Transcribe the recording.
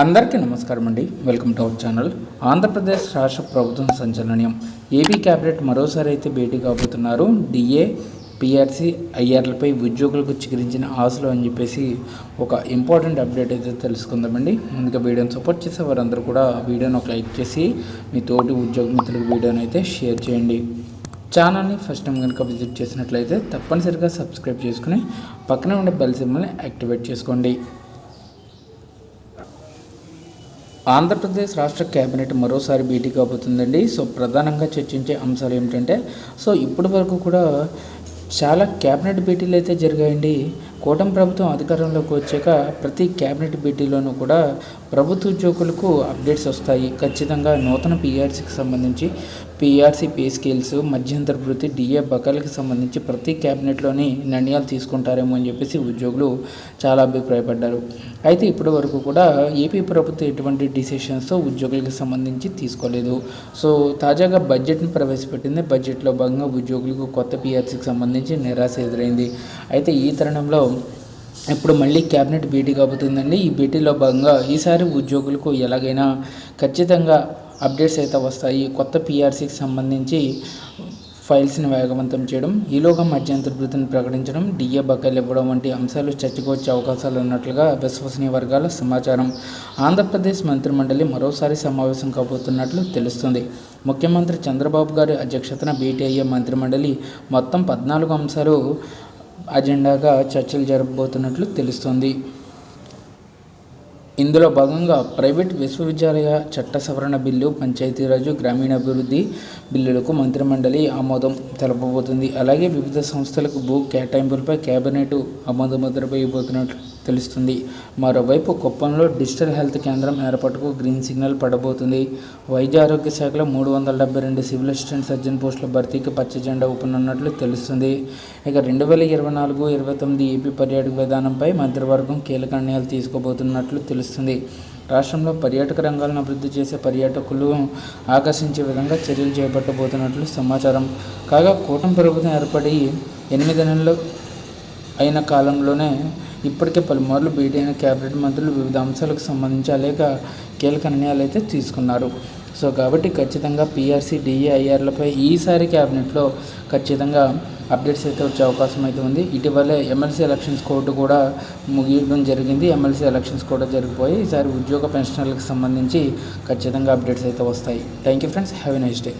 అందరికీ నమస్కారం అండి. Welcome to our channel. Andhra Pradesh రాష్ట్ర ప్రభుత్వం సంచలనం. ఏపీ క్యాబినెట్ మరోసారి అయితే భేటీ కాబోతున్నారు. డిఏ పిఆర్సీ ఐఆర్లపై ఉద్యోగులకు చిగురించిన ఆశలు అని చెప్పేసి ఒక ఇంపార్టెంట్ అప్డేట్ అయితే తెలుసుకుందామండి. ముందుగా వీడియోని సపోర్ట్ చేసే వారందరూ కూడా వీడియోని ఒక లైక్ చేసి మీ తోటి ఉద్యోగ మిత్రులకు వీడియోని అయితే షేర్ చేయండి. ఛానల్ని ఫస్ట్ టైం కనుక విజిట్ చేసినట్లయితే తప్పనిసరిగా సబ్స్క్రైబ్ చేసుకుని పక్కనే ఉండే బెల్ సిమ్మల్ని యాక్టివేట్ చేసుకోండి. ఆంధ్రప్రదేశ్ రాష్ట్ర కేబినెట్ మరోసారి భేటీ కాబోతుందండి. సో ప్రధానంగా చర్చించే అంశాలు ఏమిటంటే సో ఇప్పటి వరకు కూడా చాలా క్యాబినెట్ భేటీలు అయితే జరిగాయండి. కూటమి ప్రభుత్వం అధికారంలోకి వచ్చాక ప్రతి క్యాబినెట్ భేటీలోనూ కూడా ప్రభుత్వ ఉద్యోగులకు అప్డేట్స్ వస్తాయి. ఖచ్చితంగా నూతన పీఆర్సీకి సంబంధించి పీఆర్సీ పే స్కేల్స్ మధ్యంతర వృత్తి డిఏ బకాయిలకు సంబంధించి ప్రతి క్యాబినెట్లోని నిర్ణయాలు తీసుకుంటారేమో అని చెప్పేసి ఉద్యోగులు చాలా అభిప్రాయపడ్డారు. అయితే ఇప్పటి వరకు కూడా ఏపీ ప్రభుత్వం ఎటువంటి డిసిషన్స్ ఉద్యోగులకు సంబంధించి తీసుకోలేదు. సో తాజాగా బడ్జెట్ను ప్రవేశపెట్టింది. బడ్జెట్లో భాగంగా ఉద్యోగులకు కొత్త పీఆర్సీకి సంబంధించి నిరాశ ఎదురైంది. అయితే ఈ తరుణంలో ఇప్పుడు మళ్ళీ క్యాబినెట్ భేటీ కాబోతుందండి. ఈ భేటీలో భాగంగా ఈసారి ఉద్యోగులకు ఎలాగైనా ఖచ్చితంగా అప్డేట్స్ అయితే వస్తాయి. కొత్త పీఆర్సీకి సంబంధించి ఫైల్స్ని వేగవంతం చేయడం ఈలోగా మధ్యంతర వృత్తిని ప్రకటించడం డిఏ బకాయిలు ఇవ్వడం వంటి అంశాలు చర్చకు వచ్చే అవకాశాలు ఉన్నట్లుగా విశ్వసనీయ వర్గాల సమాచారం. ఆంధ్రప్రదేశ్ మంత్రిమండలి మరోసారి సమావేశం కాబోతున్నట్లు తెలుస్తుంది. ముఖ్యమంత్రి చంద్రబాబు గారి అధ్యక్షతన భేటీ అయ్యే మంత్రిమండలి మొత్తం పద్నాలుగు అంశాలు అజెండాగా చర్చలు జరగబోతున్నట్లు తెలుస్తోంది. ఇందులో భాగంగా ప్రైవేట్ విశ్వవిద్యాలయ చట్ట సవరణ బిల్లు పంచాయతీరాజు గ్రామీణాభివృద్ధి బిల్లులకు మంత్రిమండలి ఆమోదం తెలపబోతుంది. అలాగే వివిధ సంస్థలకు భూ కేటాయింపులపై కేబినెట్ ఆమోదముద్ర వేయబోతున్నట్లు తెలుస్తుంది. మరోవైపు కుప్పంలో డిజిటల్ హెల్త్ కేంద్రం ఏర్పాటుకు గ్రీన్ సిగ్నల్ పడబోతుంది. వైద్య ఆరోగ్య శాఖలో మూడు వందల డెబ్బై రెండు సివిల్ అసిస్టెంట్ సర్జన్ పోస్టుల భర్తీకి పచ్చ జెండా ఊపనున్నట్లు తెలుస్తుంది. ఇక రెండు వేల ఇరవై నాలుగు ఇరవై తొమ్మిది ఏపీ పర్యాటక విధానంపై మంత్రివర్గం కీలక నిర్ణయాలు తీసుకోబోతున్నట్లు తెలుస్తుంది. రాష్ట్రంలో పర్యాటక రంగాలను అభివృద్ధి చేసే పర్యాటకులు ఆకర్షించే విధంగా చర్యలు చేపట్టబోతున్నట్లు సమాచారం. కాగా కూటమి ప్రభుత్వం ఏర్పడి ఎనిమిది నెలలు అయిన కాలంలోనే ఇప్పటికే పలుమార్లు భేటీ క్యాబినెట్ కేబినెట్ మంత్రులు వివిధ అంశాలకు సంబంధించి అనేక కీలక నిర్ణయాలు అయితే తీసుకున్నారు. సో కాబట్టి ఖచ్చితంగా పీఆర్సీ డిఏఐఆర్లపై ఈసారి క్యాబినెట్లో ఖచ్చితంగా అప్డేట్స్ అయితే వచ్చే అవకాశం అయితే ఉంది. ఇటీవలే ఎమ్మెల్సీ ఎలక్షన్స్ కోర్టు కూడా ముగియడం జరిగింది. ఎమ్మెల్సీ ఎలక్షన్స్ కూడా జరిగిపోయి ఈసారి ఉద్యోగ పెన్షనర్లకు సంబంధించి ఖచ్చితంగా అప్డేట్స్ అయితే వస్తాయి. Thank you friends. Have a nice day.